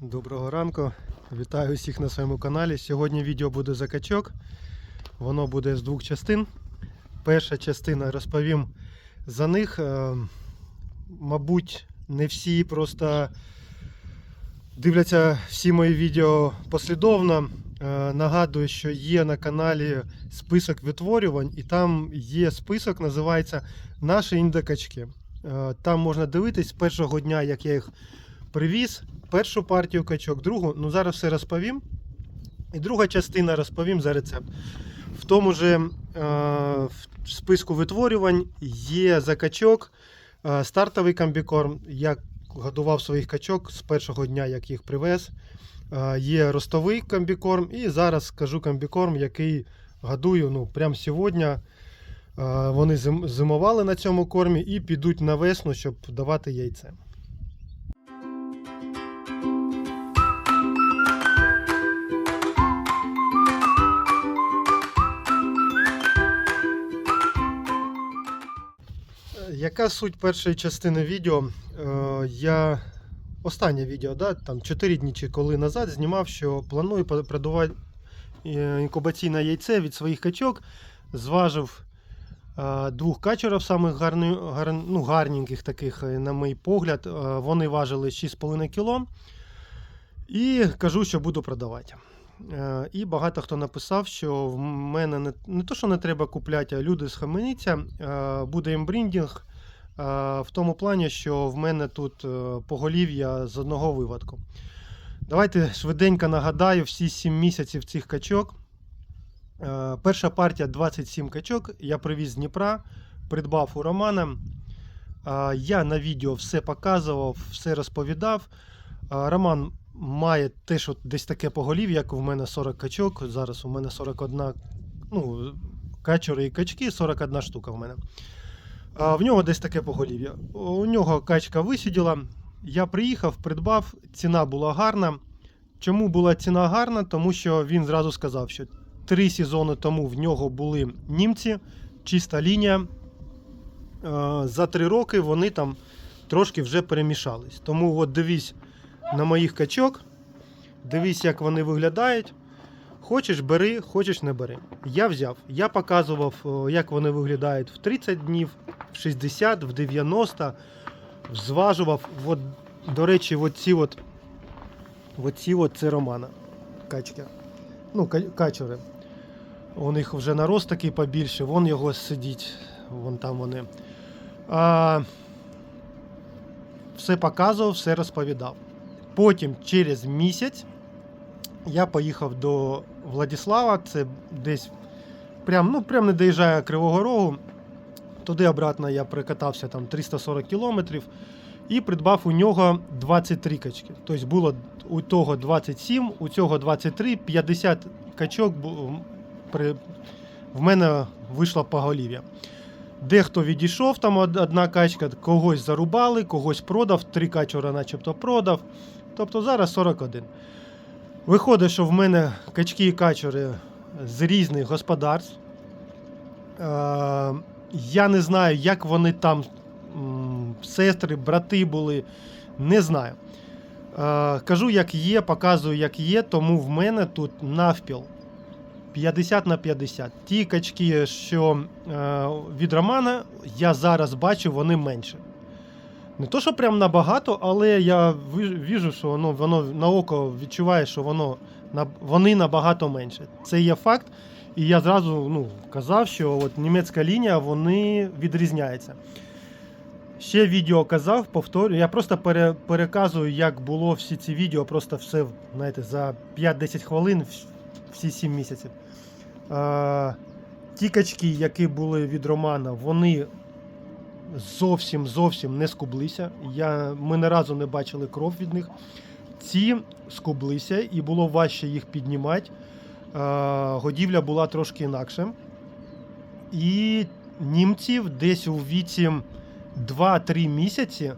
Доброго ранку. Вітаю всіх на своєму каналі. Сьогодні відео буде за качок. Воно буде з двох частин. Перша частина розповім за них. Е, Мабуть, не всі просто дивляться всі мої відео послідовно. Е, Нагадую, що є на каналі список витворювань, і там є список, називається Наші індикачки. Е, Там можна дивитись з першого дня, як я їх привіз першу партію качок, другу, ну зараз все розповім. І друга частина розповім за рецепт. В тому же е, в списку витворювань є за качок е, стартовий комбікорм. Я годував своїх качок з першого дня, як їх привез. Е, є ростовий комбікорм, і зараз скажу комбікорм, який годую ну, прямо сьогодні. Вони зимували на цьому кормі і підуть на весну, щоб давати яйце. Яка суть першої частини відео? Е, Я останнє відео, да, там 4 дні чи коли назад знімав, що планую продавати е, інкубаційне яйце від своїх качок. Зважив е, двох качерів, самих гарні, гар, ну, гарненьких таких, на мій погляд. Вони важили 6,5 кг. І кажу, що буду продавати. І багато хто написав, що в мене не, не то, що не треба купляти, а люди схаменіться. Буде е, в тому плані, що в мене тут е, поголів'я з одного виводку. Давайте швиденько нагадаю всі 7 місяців цих качок. Е, Перша партія 27 качок. Я привіз з Дніпра, придбав у Романа. Е, Я на відео все показував, все розповідав. Е, Роман має теж от десь таке поголів'я, як у мене 40 качок. Зараз у мене 41 ну, качери і качки, 41 штука в мене. В нього десь таке поголів'я. У нього качка висиділа. Я приїхав, придбав, ціна була гарна. Чому була ціна гарна? Тому що він зразу сказав, що три сезони тому в нього були німці, чиста лінія. Е, За три роки вони там трошки вже перемішались. Тому от дивись на моїх качок, дивись, як вони виглядають. Хочеш бери, хочеш не бери. Я взяв. Я показував, як вони виглядають в 30 днів, в 60, в 90. Зважував. От, до речі, оці от, оці от це романа. Качки. Ну, ка- качури. У них вже нарост такий побільше, вон його сидіть, вон там вони. А, все показував, все розповідав. Потім через місяць я поїхав до Владислава, це десь прям, ну, прям не доїжджає Кривого Рогу. Туди обратно я прикатався там 340 кілометрів і придбав у нього 23 качки. Тобто було у того 27, у цього 23, 50 качок в мене вийшло поголів'я. Дехто відійшов, там одна качка, когось зарубали, когось продав, три качура начебто продав. Тобто зараз 41. Виходить, що в мене качки і качури з різних господарств. Е, я не знаю, як вони там, сестри, брати були. Не знаю. Е, кажу, як є, показую, як є, тому в мене тут навпіл 50 на 50. Ті качки, що е, від Романа, я зараз бачу, вони менше. Не то, що прям набагато, але я віжу, що воно, воно на око відчуває, що воно, вони набагато менше. Це є факт. І я зразу ну, казав, що от німецька лінія вони відрізняються. Ще відео казав, повторюю. Я просто пере, переказую, як було всі ці відео, просто все знаєте, за 5-10 хвилин, всі 7 місяців. А, ті качки, які були від Романа, вони зовсім зовсім не скублися. Я, ми не разу не бачили кров від них. Ці скублися, і було важче їх піднімати. Е, годівля була трошки інакше. І німців десь у віці 2-3 місяці.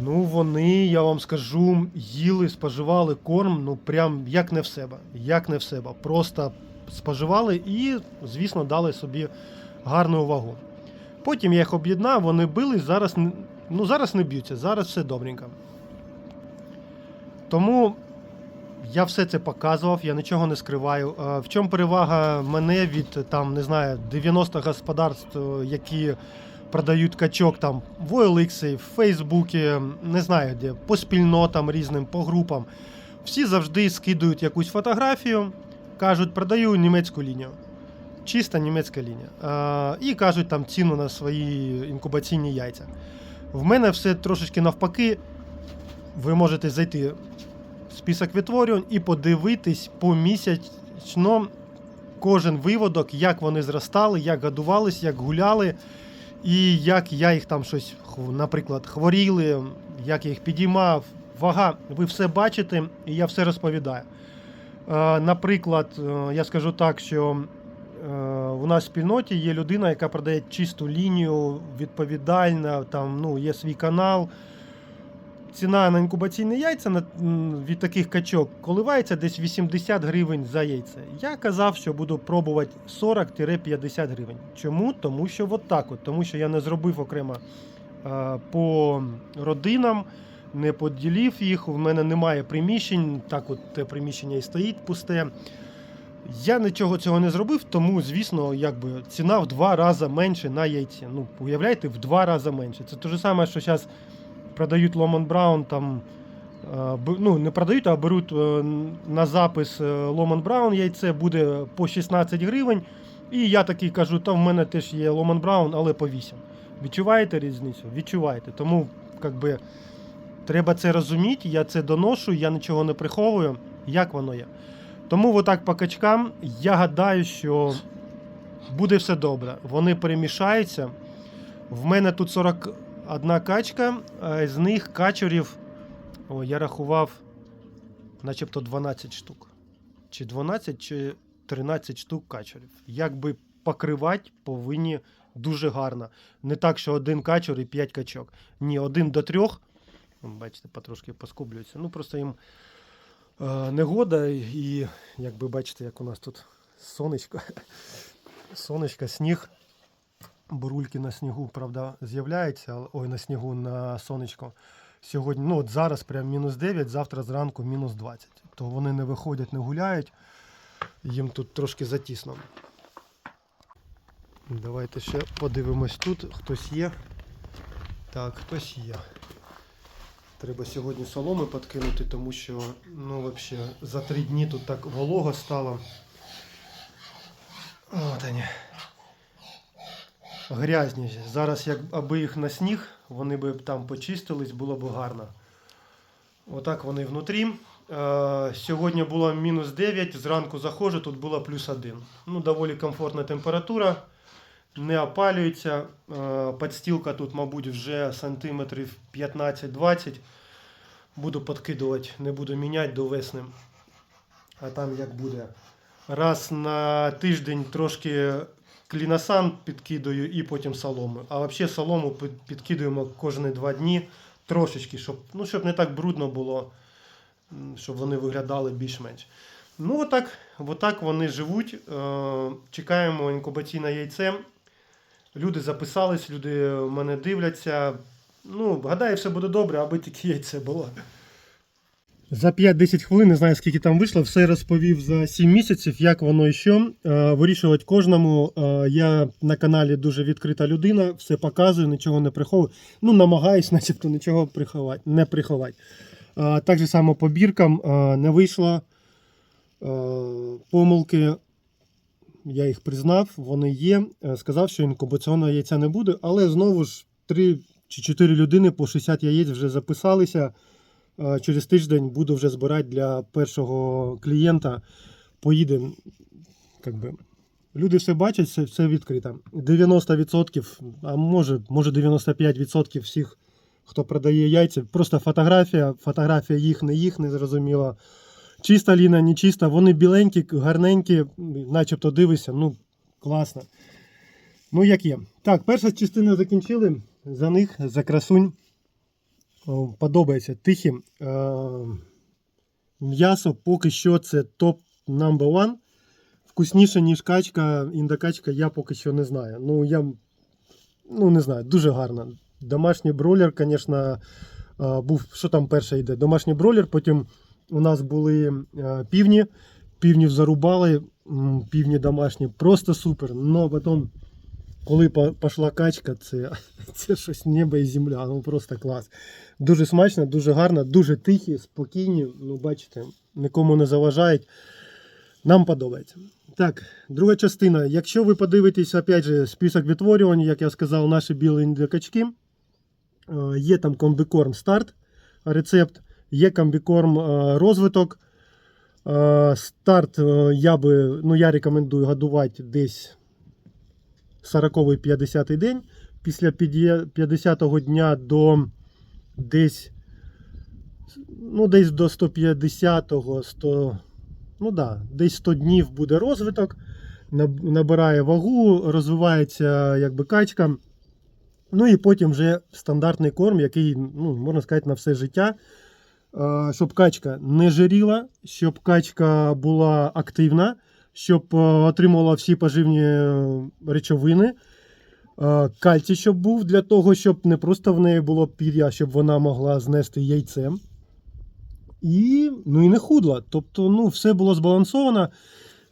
Ну, вони, я вам скажу, їли, споживали корм, ну прям як не в себе. Як не в себе. Просто споживали і, звісно, дали собі гарну вагу. Потім я їх об'єднав, вони били, зараз, ну, зараз не б'ються, зараз все добренько. Тому я все це показував, я нічого не скриваю. Е, В чому перевага мене від там, не знаю, 90 господарств, е, які продають качок там в OLX, в Фейсбуці, не знаю де, по спільнотам різним, по групам. Всі завжди скидують якусь фотографію, кажуть, продаю німецьку лінію. Чиста німецька лінія. І кажуть там ціну на свої інкубаційні яйця. В мене все трошечки навпаки. Ви можете зайти в список відтворювань і подивитись помісячно кожен виводок, як вони зростали, як годувались, як гуляли, і як я їх там щось, наприклад, хворіли, як я їх підіймав. Вага, ви все бачите, і я все розповідаю. Наприклад, е, я скажу так, що у нас в спільноті є людина, яка продає чисту лінію, відповідальна, там ну, є свій канал. Ціна на інкубаційні яйця від таких качок коливається десь 80 гривень за яйце. Я казав, що буду пробувати 40-50 гривень. Чому? Тому що от так от. Тому що я не зробив окремо е, по родинам, не поділив їх. У мене немає приміщень. Так, от те приміщення і стоїть пусте. Я нічого цього не зробив, тому, звісно, якби ціна в два рази менше на яйці. Ну, уявляєте, в два рази менше. Це те ж саме, що зараз продають Ломан Браун там. е, Ну, не продають, а беруть е, на запис Ломан Браун яйце буде по 16 гривень. І я такий кажу, та в мене теж є Ломан Браун, але по 8. Відчуваєте різницю? Відчуваєте. Тому як би, треба це розуміти, я це доношу, я нічого не приховую, як воно є. Тому отак по качкам я гадаю, що буде все добре. Вони перемішаються. В мене тут 41 качка, з них качурів, о, я рахував, начебто 12 штук. Чи 12, чи 13 штук качурів. Якби покривати повинні дуже гарно. Не так, що один качур і 5 качок. Ні, один до трьох. Бачите, потрошки поскублюються. Ну, просто їм негода, і якби бачите, як у нас тут сонечко. Сонечко, сніг. Бурульки на снігу, правда, з'являються, ой, на снігу на сонечко. Сьогодні, ну от зараз прям мінус 9, завтра зранку мінус 20. То вони не виходять, не гуляють. Їм тут трошки затісно. Давайте ще подивимось тут. Хтось є. Так, хтось є. Треба сьогодні соломи подкинути, тому що ну, взагалі, за три дні тут так волого стало. От вони. Грязні. Зараз, як аби їх на сніг, вони б там почистились, було б гарно. Отак вони внутрі. Е, Сьогодні було мінус 9, зранку заходжу, тут було плюс 1. Ну, доволі комфортна температура, не опалюється. Е, Подстілка тут, мабуть, вже сантиметрів 15-20. Буду подкидувати, не буду міняти до весни. А там як буде. Раз на тиждень трошки кліносан підкидаю і потім солому. А взагалі солому під- підкидуємо кожні два дні трошечки, щоб, ну, щоб не так брудно було, щоб вони виглядали більш-менш. Ну, отак, отак вони живуть. Е, Чекаємо інкубаційне яйце. Люди записались, люди мене дивляться. Ну, гадаю, все буде добре, аби тільки яйце було. За 5-10 хвилин, не знаю скільки там вийшло, все розповів за 7 місяців, як воно і що. Е, Вирішувати кожному. Е, Я на каналі дуже відкрита людина, все показую, нічого не приховую. Ну, намагаюсь, начебто, нічого приховати, не приховати. Е, Так же само по біркам не вийшло. Помилки, я їх признав, вони є. Е, Сказав, що інкубаційного яйця не буде, але знову ж 3 чи 4 людини по 60 яєць вже записалися. Е, Через тиждень буду вже збирати для першого клієнта. Поїдемо. Люди все бачать, все, все відкрито. 90%, а може, може 95% всіх, хто продає яйця, просто фотографія, фотографія їх, не їх, не зрозуміло. Чиста ліна, не чиста, вони біленькі, гарненькі, начебто дивишся, ну, класно. Ну, як є. Так, перша частина закінчили. За них, за красунь. О, Подобається тихі. Е, М'ясо поки що це топ number one. Вкусніше, ніж качка, індокачка, я поки що не знаю. Ну, я ну, не знаю, дуже гарно. Домашній бройлер, звісно, Е, був, що там перше йде? Домашній бролер, потім у нас були е, півні, півнів зарубали, півні домашні, просто супер. Но потім, коли пішла качка, це, це щось небо і земля, ну просто клас. Дуже смачно, дуже гарно, дуже тихі, спокійні. Ну, бачите, нікому не заважають. Нам подобається. Так, друга частина. Якщо ви подивитесь, опять же, список відтворювань, як я сказав, наші білі індикачки. Е, Є там комбікорм старт, рецепт, є комбікорм е, розвиток. Е, Старт е, я би, ну я рекомендую годувати десь 40-50 день. Після 50-го дня до десь, ну, десь до 150-го, 100, ну да, десь 100 днів буде розвиток, набирає вагу, розвивається якби качка. Ну і потім вже стандартний корм, який, ну, можна сказати, на все життя. Е, Щоб качка не жиріла, щоб качка була активна, щоб е, отримувала всі поживні е, речовини. Кальцій, щоб був для того, щоб не просто в неї було пір'я, щоб вона могла знести яйце. І, ну, і не худла. Тобто, ну, все було збалансовано.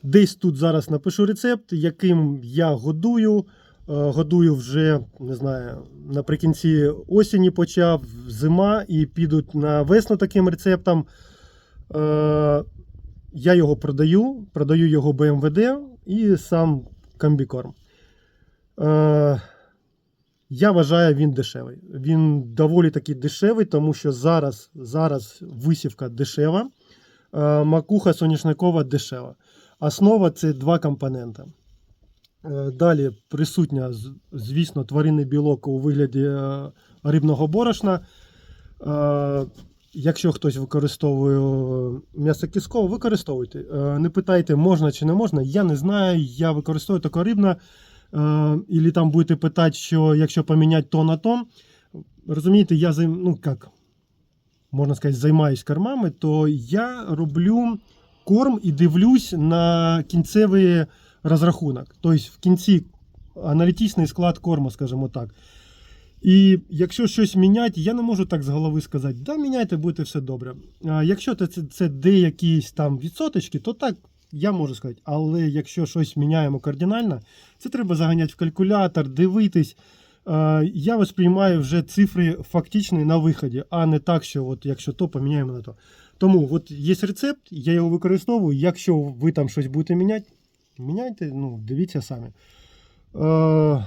Десь тут зараз напишу рецепт, яким я годую. Е, Годую вже, не знаю, наприкінці осені почав, зима, і підуть на весну таким рецептом. Е, Я його продаю, продаю його БМВД і сам комбікорм. Е, Я вважаю, він дешевий. Він доволі таки дешевий, тому що зараз, зараз висівка дешева, макуха соняшникова дешева. Основа це два компоненти. Е, Далі присутня, звісно, тваринний білок у вигляді е, рибного борошна. Е, Якщо хтось використовує м'ясо кісково, використовуйте. Не питайте, можна чи не можна. Я не знаю. Я використовую тільки рибна. Е, Ілі там будете питати, що якщо поміняти то на то. Розумієте, я ну, як, можна сказати, займаюсь кормами, то я роблю корм і дивлюсь на кінцевий розрахунок. Тобто в кінці аналітичний склад корму, скажімо так. І якщо щось міняти, я не можу так з голови сказати, да, міняйте, буде все добре. А якщо це, це, деякісь там відсоточки, то так я можу сказати. Але якщо щось міняємо кардинально, це треба заганяти в калькулятор, дивитись. Я восприймаю вже цифри фактичні на виході, а не так, що от якщо то поміняємо на то. Тому от є рецепт, я його використовую. Якщо ви там щось будете міняти, міняйте, ну, дивіться самі. Е,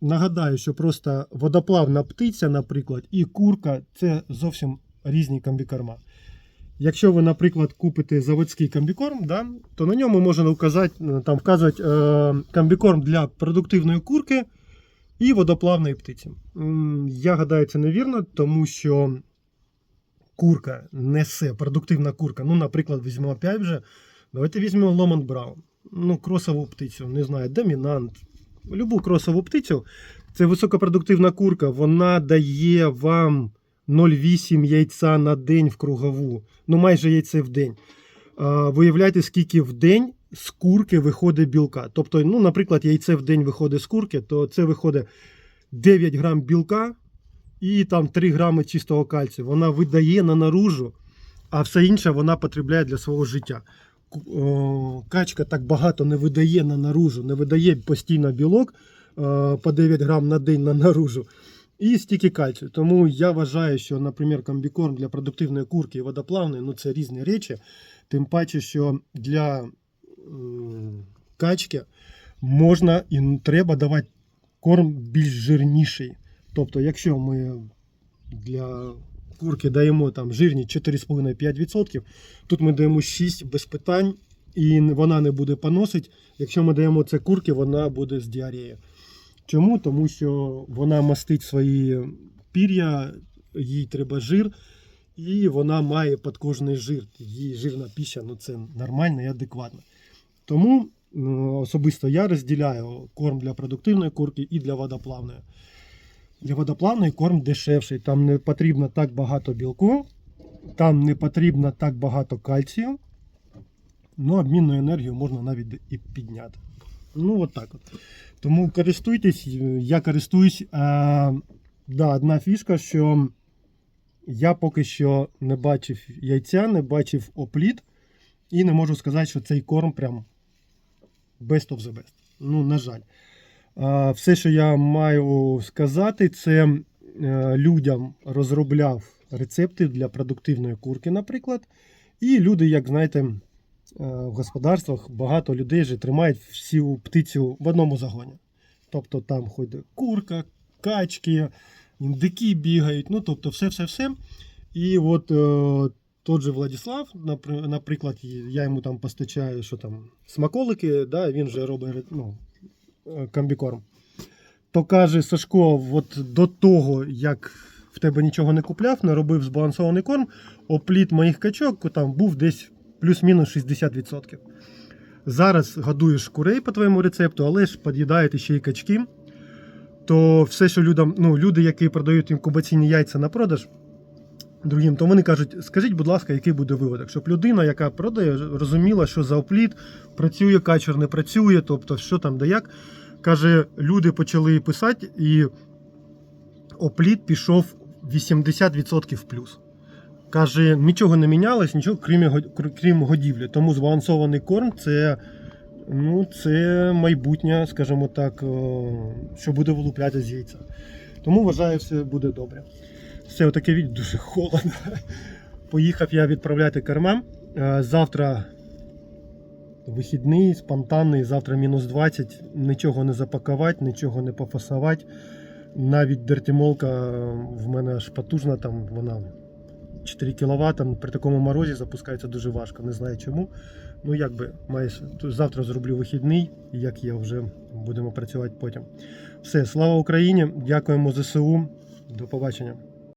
Нагадаю, що просто водоплавна птиця, наприклад, і курка це зовсім різні комбікорма. Якщо ви, наприклад, купите заводський комбікорм, да, то на ньому можна указати, е, там вказувати е, комбікорм для продуктивної курки і водоплавної птиці. Я гадаю, це невірно, тому що курка несе, продуктивна курка. Ну, наприклад, візьмемо опять вже. Давайте візьмемо Ломан Браун. Ну, кросову птицю, не знаю, домінант. Любу кросову птицю. Це високопродуктивна курка, вона дає вам 0,8 яйця на день в кругову. Ну, майже яйце в день. А, Виявляйте, скільки в день з курки виходить білка. Тобто, ну, наприклад, яйце в день виходить з курки, то це виходить 9 грам білка і там 3 грами чистого кальцію. Вона видає на наружу, а все інше вона потребляє для свого життя. О, Качка так багато не видає на наружу, не видає постійно білок е, по 9 грам на день на наружу. І стільки кальцію. Тому я вважаю, що, наприклад, комбікорм для продуктивної курки і водоплавної ну це різні речі. Тим паче, що для качки можна і треба давати корм більш жирніший. Тобто, якщо ми для курки даємо там жирні 4,5-5%, тут ми даємо 6 без питань, і вона не буде поносити. Якщо ми даємо це курки, вона буде з діареєю. Чому? Тому що вона мастить свої пір'я, їй треба жир, і вона має подкожний жир. Її жирна піща ну це нормально і адекватно. Тому особисто я розділяю корм для продуктивної курки і для водоплавної. Для водоплавної корм дешевший. Там не потрібно так багато білку, там не потрібно так багато кальцію. Ну, обмінну енергію можна навіть і підняти. Ну, от так от. Тому користуйтесь, я користуюсь. А, да, одна фішка, що Я поки що не бачив яйця, не бачив опліт, і не можу сказати, що цей корм прям best of the best. Ну, на жаль. Все, що я маю сказати, це е, людям розробляв рецепти для продуктивної курки, наприклад. І люди, як знаєте, е, в господарствах багато людей вже тримають всю птицю в одному загоні. Тобто там ходить курка, качки, індики бігають, ну тобто все-все-все. І от е, тот же Владислав, наприклад, я йому там постачаю, що там смаколики, да, він же робить ну, комбікорм. То каже Сашко, от до того, як в тебе нічого не купляв, наробив збалансований корм, опліт моїх качок там був десь плюс-мінус 60%. Зараз годуєш курей по твоєму рецепту, але ж під'їдаєте ще й качки. То все, що людям, ну, люди, які продають інкубаційні яйця на продаж другим, то вони кажуть, скажіть, будь ласка, який буде виводок, щоб людина, яка продає, розуміла, що за опліт працює, качер не працює, тобто що там де як. Каже, люди почали писати, і опліт пішов 80% плюс. Каже, нічого не мінялось, нічого крім, крім годівлі. Тому збалансований корм це, ну, це майбутнє, скажімо так, що буде вилупляти з яйця. Тому вважаю, все буде добре. Все, отаке відео дуже холодно. Поїхав я відправляти корма. Е, Завтра вихідний, спонтанний, завтра мінус 20. Нічого не запакувати, нічого не пофасувати. Навіть дертімолка в мене аж потужна, там вона 4 кВт, при такому морозі запускається дуже важко, не знаю чому. Ну, якби маєш, завтра зроблю вихідний, як я вже будемо працювати потім. Все, слава Україні! Дякуємо ЗСУ. До побачення.